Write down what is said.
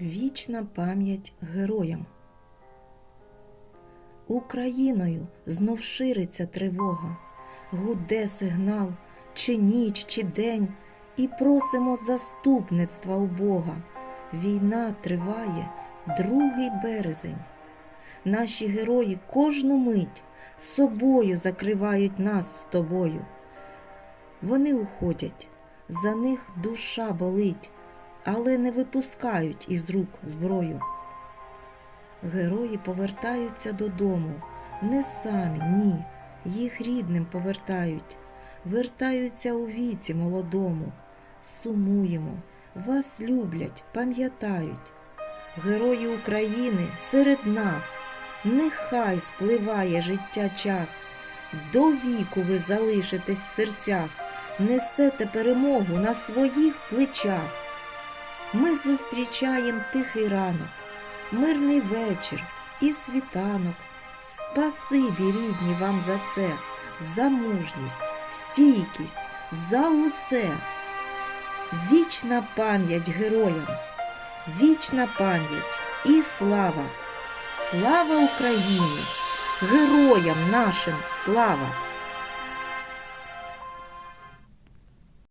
Вічна пам'ять героям. Україною знов шириться тривога, гуде сигнал, чи ніч, чи день, і просимо заступництва у Бога. Війна триває другий березень. Наші герої кожну мить собою закривають нас з тобою. Вони уходять, за них душа болить, але не випускають із рук зброю. Герої повертаються додому, не самі, ні, їх рідним повертають, вертаються у віці молодому, сумуємо, вас люблять, пам'ятають. Герої України серед нас, нехай спливає життя час, до віку ви залишитесь в серцях, несете перемогу на своїх плечах. Ми зустрічаємо тихий ранок, мирний вечір і світанок. Спасибі, рідні, вам за це, за мужність, стійкість, за усе. Вічна пам'ять героям, вічна пам'ять і слава. Слава Україні! Героям нашим слава!